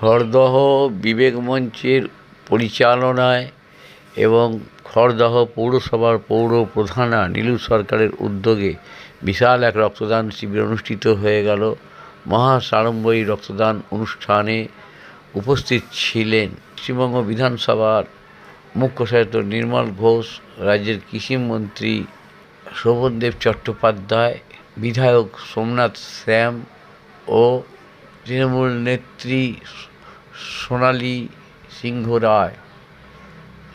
খড়দহ বিবেক মঞ্চের পরিচালনায় এবং খড়দহ পৌরসভার পৌর প্রধানা নীলু সরকারের উদ্যোগে বিশাল এক রক্তদান শিবির অনুষ্ঠিত হয়ে গেল। মহা সাড়ম্বরী রক্তদান অনুষ্ঠানে উপস্থিত ছিলেন পশ্চিমবঙ্গ বিধানসভার মুখ্য সচেতক নির্মল ঘোষ, রাজ্যের কৃষিমন্ত্রী শোভনদেব চট্টোপাধ্যায়, বিধায়ক সোমনাথ শ্যাম ও তৃণমূল নেত্রী সোনালী সিংহ রায়।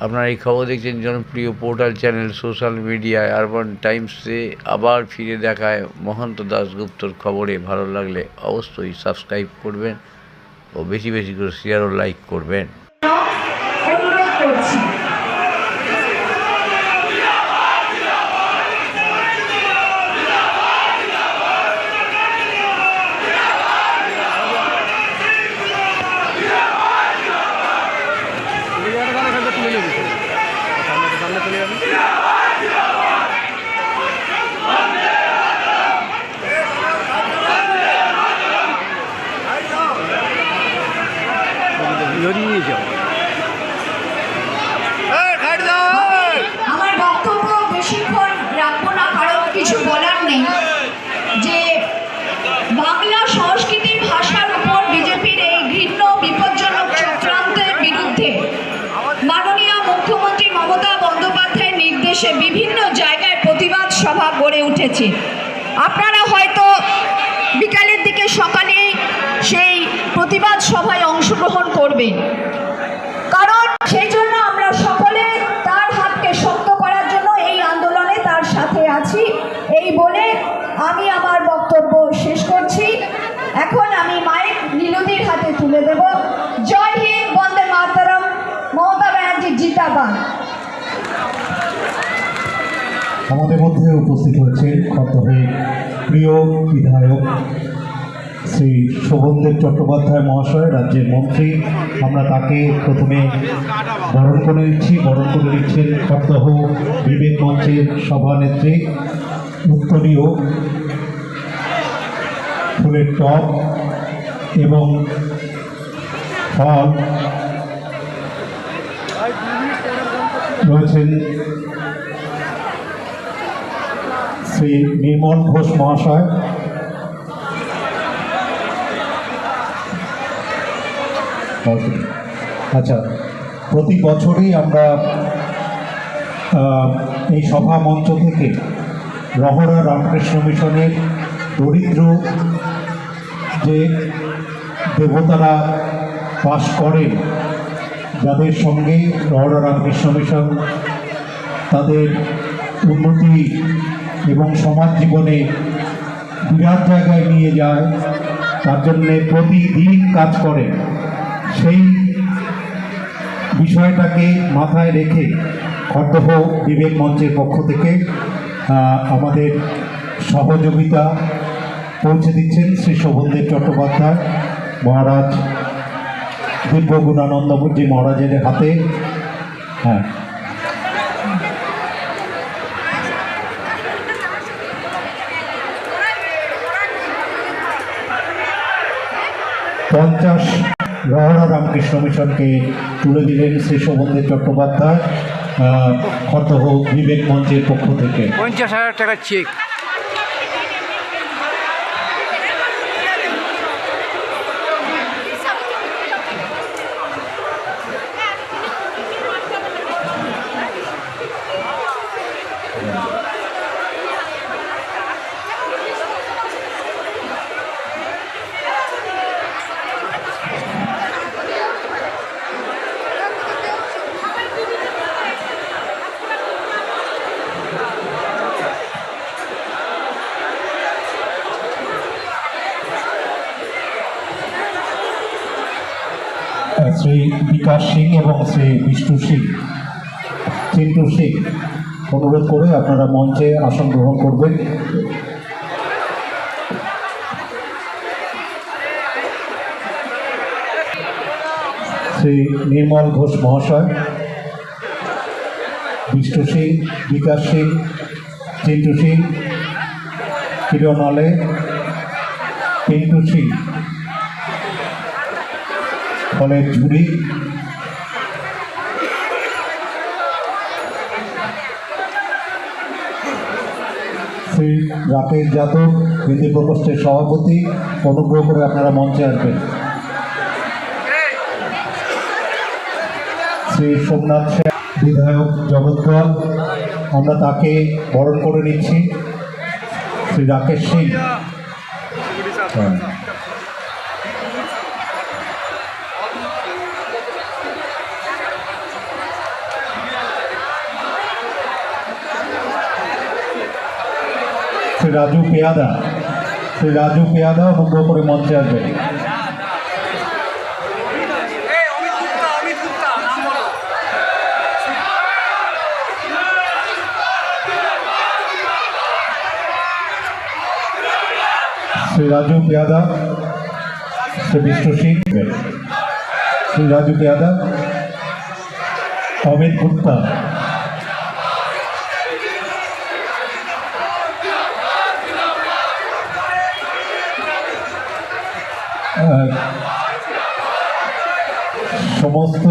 আপনারা এই খবর দেখছেন জনপ্রিয় পোর্টাল চ্যানেল, সোশ্যাল মিডিয়ায় আরবান টাইমসে আবার ফিরে দেখায় মহন্ত দাশগুপ্তর খবরে। ভালো লাগলে অবশ্যই সাবস্ক্রাইব করবেন ও বেশি বেশি করে শেয়ার ও লাইক করবেন অনুরোধ করছি আমার বক্তব্য বেশিক্ষণ রাখব না কারণ কিছু বলার নেই যে বাংলা সংস্কৃতির ভাষার উপর বিজেপির এই ঘৃণ্য বিপজ্জনক চক্রান্তের বিরুদ্ধে মাননীয় মুখ্যমন্ত্রী মমতা বন্দ্যোপাধ্যায়ের বিভিন্ন জায়গায় প্রতিবাদ সভা গড়ে উঠেছে। আপনারা হয়তো বিকালের দিকে সকালে সেই প্রতিবাদ সভায় অংশগ্রহণ করবেন। কারণ সেই জন্য আমরা সকলে তার হাতকে শক্ত করার জন্য এই আন্দোলনে তার সাথে আছি। এই বলে আমি আমার বক্তব্য শেষ করছি। এখন আমি মাইক নীলদির হাতে তুলে দেব। জয় হিন্দ, বন্দে মাতরম। মমতা ব্যানার্জি জিতাবাদ আমাদের মধ্যে উপস্থিত হয়েছে খদ্দহে প্রিয় বিধায়ক শ্রী শোভনদেব চট্টোপাধ্যায় মহাশয়, রাজ্যের মন্ত্রী। আমরা তাকে প্রথমে বরণ করে নিচ্ছি। বরণ করে নিচ্ছেন খদ্দহ বিবেক মঞ্চের সভানেত্রী, উত্তরীয় ফুলের টপ এবং ফল। রয়েছেন শ্রী নির্মল ঘোষ মহাশয়। আচ্ছা প্রতি বছরই আমরা এই সভা মঞ্চ থেকে রহরা রামকৃষ্ণ মিশনের দরিদ্র যে দেবতারা বাস করেন, যাদের সঙ্গে রহরা রামকৃষ্ণ মিশন তাদের উন্নতি এবং সমাজ জীবনে বিরাট জায়গায় নিয়ে যায়, তার জন্যে প্রতিদিন কাজ করে। সেই বিষয়টাকে মাথায় রেখে খর্দহ বিবেক মঞ্চের পক্ষ থেকে আমাদের সহযোগিতা পৌঁছে দিচ্ছেন শ্রী শোভনদেব চট্টোপাধ্যায়, মহারাজ দিব্য গুণানন্দজি মহারাজের হাতে। হ্যাঁ। পঞ্চাশ। রহরা রামকৃষ্ণ মিশনকে তুলে দিলেন শ্রী শোভনদেব চট্টোপাধ্যায় কত হোক, বিবেক মঞ্চের পক্ষ থেকে। পঞ্চাশ হাজার টাকা চেক শ্রী বিকাশ সিং এবং শ্রী বিষ্ণু সিং। চিন্টু সিং, অনুরোধ করে আপনারা মঞ্চে আসন গ্রহণ করবেন। শ্রী নির্মল ঘোষ মহাশয় বিষ্ণু সিং, বিকাশ সিং চিন্টু সিং, কিরণ আলে, পিন্টু সিং। ফলের ঝুড়ি শ্রী রাকেশ যাদব বিধি প্রকোষ্ঠের সভাপতি অনুগ্রহ করে আপনারা মঞ্চে আসবেন। শ্রী সোমনাথ সেন বিধায়ক জগৎপাল আমরা তাকে বরণ করে নিচ্ছি। শ্রী রাকেশ সিং। রাজু পেয়াদা। শ্রী রাজু পেয়াদা অনুগ্রহ করে মঞ্চে আসবেন শ্রী রাজু পেয়াদা শ্রী বিষ্ণু সিং। শ্রী রাজু পেয়াদা অমিত গুপ্তা। সমস্ত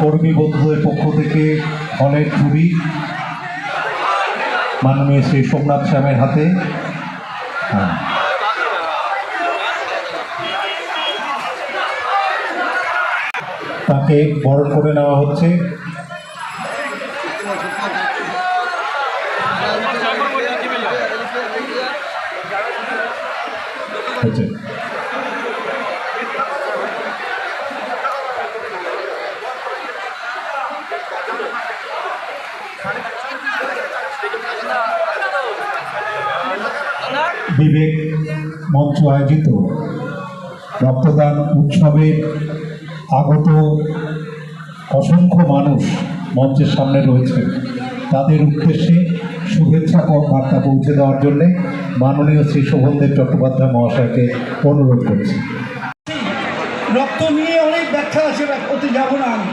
কর্মী বন্ধুদের পক্ষ থেকে অনেক ছবি মাননীয় শ্রী সোমনাথ শ্যামের হাতে। তাকে বরণ করে নেওয়া হচ্ছে হচ্ছে বিবেক মঞ্চ আয়োজিত। রক্তদান উৎসবে আগত অসংখ্য মানুষ মঞ্চের সামনে রয়েছে। তাদের উদ্দেশ্যে শুভেচ্ছা বার্তা পৌঁছে দেওয়ার জন্যে মাননীয় শ্রী শোভনদেব চট্টোপাধ্যায় মহাশয়কে অনুরোধ করছি। রক্ত নিয়ে অনেক ব্যাখ্যা আছে ওতে যাব না। আমি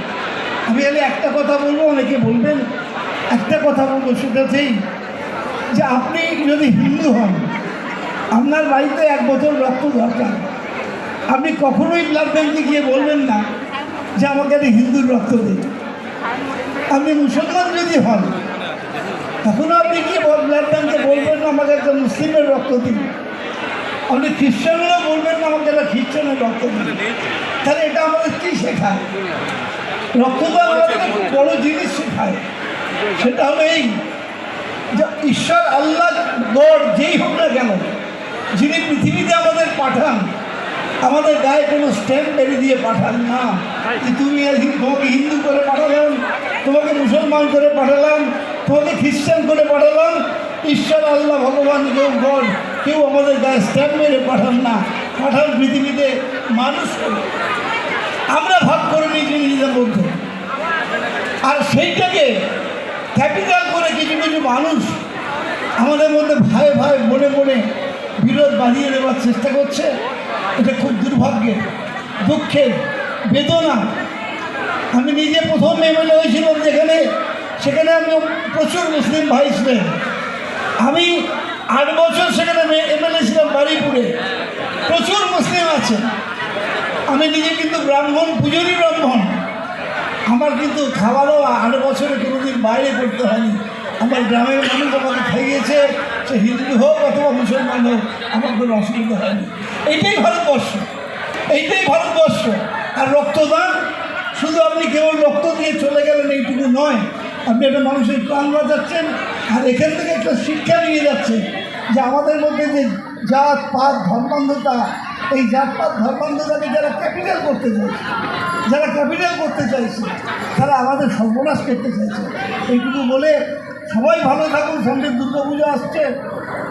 আমি এলে একটা কথা বলব, অনেকে বলবেন, একটা কথা বলব সেটাতেই যে আপনি যদি হিন্দু হন, আপনার বাড়িতে এক বোতল রক্ত দরকার। আপনি কখনোই ব্লাড ব্যাঙ্কে গিয়ে বলবেন না যে আমাকে একটা হিন্দুর রক্ত দিন। আপনি মুসলমান যদি হন তখনও আপনি কি ব্লাড ব্যাঙ্কে বলবেন না আমাকে একটা মুসলিমের রক্ত দিন? আপনি খ্রিস্টানরা বলবেন না আমাকে একটা খ্রিস্টানের রক্ত দিন। তাহলে এটা আমাদের কী শেখায়? রক্তদান আমাদের বড় জিনিস শেখায়। সেটা হলো এই যে ঈশ্বর, আল্লাহ, গড যেই হোক না কেন, যিনি পৃথিবীতে আমাদের পাঠান, আমাদের গায়ে কোনো স্ট্যাম্প মেরে দিয়ে পাঠান না। যে তুমি তোমাকে হিন্দু করে পাঠালাম, তোমাকে মুসলমান করে পাঠালাম তোমাকে খ্রিস্টান করে পাঠালাম, ঈশ্বর, আল্লাহ, ভগবান, কেউ গড, কেউ আমাদের গায়ে স্ট্যাম্প মেরে পাঠান না। পাঠান পৃথিবীতে মানুষ। আমরা ভাগ করে নিয়েছি নিজেদের মধ্যে। আর সেইটাকে ক্যাপিটাল করে কিছু কিছু মানুষ আমাদের মধ্যে ভাই ভাই মনে মনে বিরোধ বাড়িয়ে দেওয়ার চেষ্টা করছে। এটা খুব দুর্ভাগ্যের দুঃখের বেদনা। আমি নিজে প্রথম এমএলএ হয়েছিলাম যেখানে সেখানে আমি প্রচুর মুসলিম ভাই ছিলেন। আমি আট বছর সেখানে এমএলএ ছিলাম বাড়িপুরে। প্রচুর মুসলিম আছে। আমি নিজে কিন্তু ব্রাহ্মণ, পুজোরই ব্রাহ্মণ। আমার কিন্তু খাবারও আট বছরে কোনোদিন বাইরে করতে হয়নি। আমার গ্রামের মানুষ আমাকে খাইয়েছে, সে হিন্দু হোক অথবা মুসলমান হোক, আমার কোনো অসুবিধা হয়নি। এইটাই ভারতবর্ষ। এইটাই ভারতবর্ষ। আর রক্তদান, শুধু আপনি কেবল রক্ত দিয়ে চলে গেলেন এইটুকু নয় আপনি একটা মানুষের প্রাণ বাঁচাচ্ছেন আর এখান থেকে একটা শিক্ষা নিয়ে যাচ্ছেন যে আমাদের মধ্যে যে জাত পাত ধর্মান্ধতা, এই জাত পাত ধর্মান্ধতাকে যারা ক্যাপিটাল করতে চাইছে, যারা ক্যাপিটাল করতে চাইছে, তারা আমাদের সর্বনাশ করতে চাইছে। এইটুকু বলে সবাই ভালো থাকুন সামনে দুর্গা পুজো আসছে।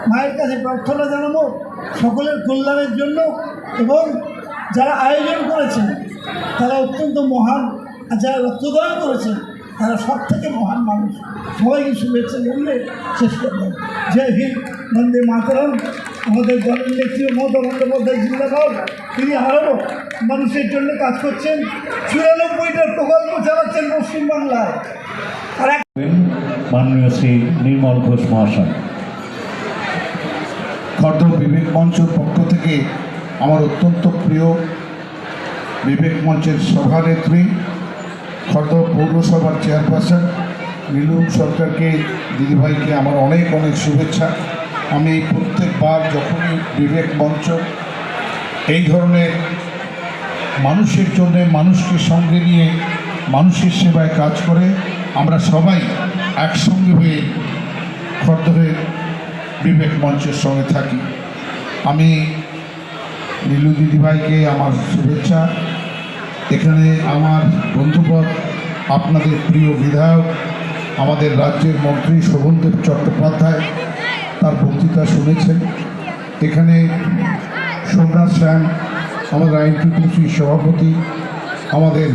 মায়ের কাছে প্রার্থনা জানাব সকলের কল্যাণের জন্য এবং যারা আয়োজন করেছেন, তারা অত্যন্ত মহান, আর যারা রক্তদান করেছেন তারা সব থেকে মহান মানুষ। সবাইকে শুভেচ্ছা জানিয়ে শেষ করবেন জয় হিন্দ, বন্দে মাতরম। আমাদের দলের নেত্রী মমতা বন্দ্যোপাধ্যায় জিন্দাবাদ। তিনি আরও মানুষের জন্য কাজ করছেন। চুরানব্বইটা প্রকল্প চালাচ্ছেন পশ্চিমবাংলায়। আর মাননীয় শ্রী নির্মল ঘোষ মহাশয়। খর্দ বিবেক মঞ্চর পক্ষ থেকে আমার অত্যন্ত প্রিয় বিবেক মঞ্চের সভানেত্রী খর্দ পৌরসভার চেয়ারপারসন নীলু সরকারকে, দিদিভাইকে আমার অনেক অনেক শুভেচ্ছা। আমি প্রত্যেকবার যখনই বিবেক মঞ্চ এই ধরনের মানুষের জন্য, মানুষকে সঙ্গে নিয়ে, মানুষের সেবায় কাজ করে, আমরা সবাই একসঙ্গে হয়ে খর্দরে বিবেক মঞ্চের সঙ্গে থাকি। আমি নীলু দিদিভাইকে আমার শুভেচ্ছা। এখানে আমার বন্ধুপদ, আপনাদের প্রিয় বিধায়ক, আমাদের রাজ্যের মন্ত্রী শোভনদেব চট্টোপাধ্যায়, তার বক্তৃতা শুনেছেন এখানে সোমনাথ শ্যাম আমাদের আইন টিপিসির সভাপতি, আমাদের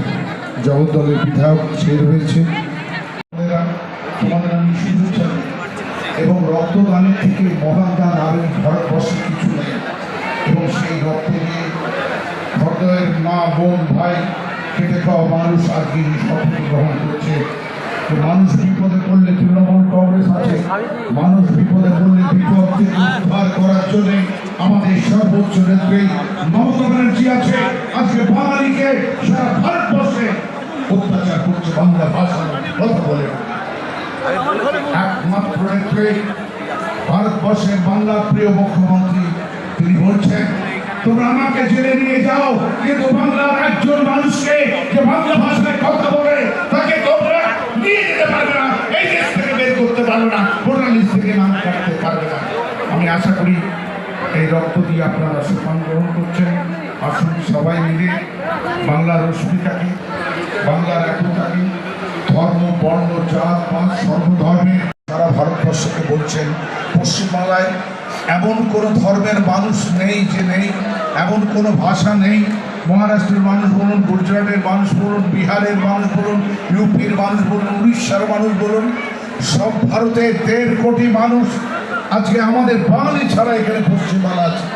জগদ্দলের বিধায়ক সে রয়েছে। এবং রক্তদানের থেকে মহান দান আর এই ভারতবর্ষে কিছু নেই এবং সেই রক্ত ভদ্রের মা বোন ভাই খেটে খাওয়া মানুষ আজকে এই শপথ গ্রহণ করছে। মানুষ বিপদে পড়লে তৃণমূল কংগ্রেস আছে। মানুষ বিপদে পড়লে বিপদ থেকে উদ্ধার করার জন্য আমাদের সর্বোচ্চ নেত্রী মমতা ব্যানার্জি আছে। আজকে বাঙালিকে সারা ভারতবর্ষে অত্যাচার করছে বাংলা ভাষা কথা বলে। একমাত্র নেত্রী ভারতবর্ষের বাংলার প্রিয় মুখ্যমন্ত্রী তিনি বলছেন তোমরা আমাকে জেলে নিয়ে যাও। কিন্তু বাংলার একজন মানুষকে যে বাংলা ভাষায় কথা বলে, তাকে তোমরা নিয়ে যেতে পারবে না। এই দেশ থেকে বের করতে পারবে না। ভোটার লিস্ট থেকে নাম কাটতে পারবে না। আমি আশা করি এই রক্ত দিয়ে আপনারা সম্মান গ্রহণ করছেন। আসুন সবাই মিলে বাংলার অস্মিতাকে বাংলার একতাকে ধর্ম, বর্ণ, জাত, পাত, সর্বধর্মের সারা ভারতবর্ষকে বলছেন, পশ্চিমবাংলায় এমন কোনো ধর্মের মানুষ নেই যে নেই, এমন কোনো ভাষা নেই। মহারাষ্ট্রের মানুষ বলুন, গুজরাটের মানুষ বলুন, বিহারের মানুষ বলুন, ইউপির মানুষ বলুন, উড়িষ্যার মানুষ বলুন, সব ভারতে দেড় কোটি মানুষ আজকে আমাদের বাঙালি ছাড়া এখানে পশ্চিমবাংলা আছে।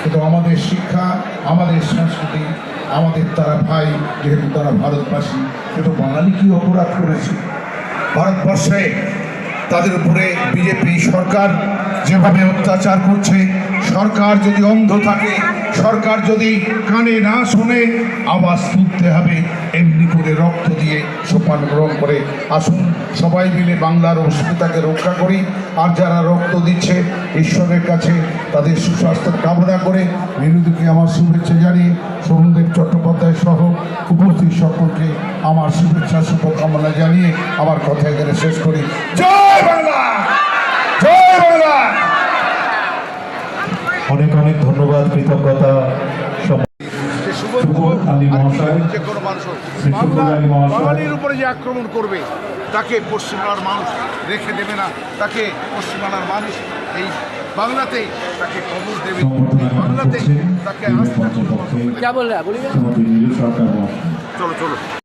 কিন্তু আমাদের শিক্ষা, আমাদের সংস্কৃতি, আমাদের তারা ভাই, যেহেতু তারা ভারতবাসী, কিন্তু বাঙালি কি অপরাধ করেছে? ভারতবর্ষে তাদের উপরে বিজেপি সরকার যেভাবে অত্যাচার করছে সরকার যদি অন্ধ থাকে, সরকার যদি কানে না শুনে, আওয়াজ তুলতে হবে। এমনি করে রক্ত দিয়ে সোপান গ্রহণ করে আসুন। সবাই মিলে বাংলার অস্মিতাকে রক্ষা করি। আর যারা রক্ত দিচ্ছে, ঈশ্বরের কাছে তাদের সুস্বাস্থ্য কামনা করে বিরোধীকে আমার শুভেচ্ছা জানিয়ে সোহনদেব চট্টোপাধ্যায় সহ উপস্থিত সকলকে আমার শুভেচ্ছা, শুভকামনা জানিয়ে আমার কথা এখানে শেষ করি। জয় বাংলা! জয় বাংলা! অনেক অনেক ধন্যবাদ কৃতজ্ঞতা বাঙালির উপরে যে আক্রমণ করবে তাকে পশ্চিমবাংলার মানুষ রেখে দেবে না। তাকে পশ্চিমবাংলার মানুষ এই বাংলাতেই তাকে কবর দেবে। করছেন তাকে বিবেক আস্থা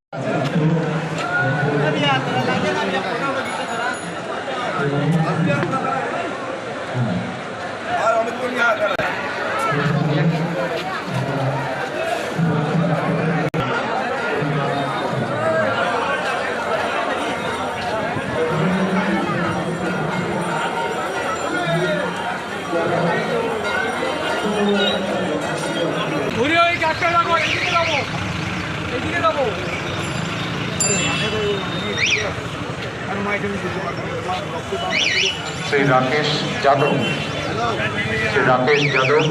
শ্রী রাকেশ যাদব শ্রী রাকেশ যাদব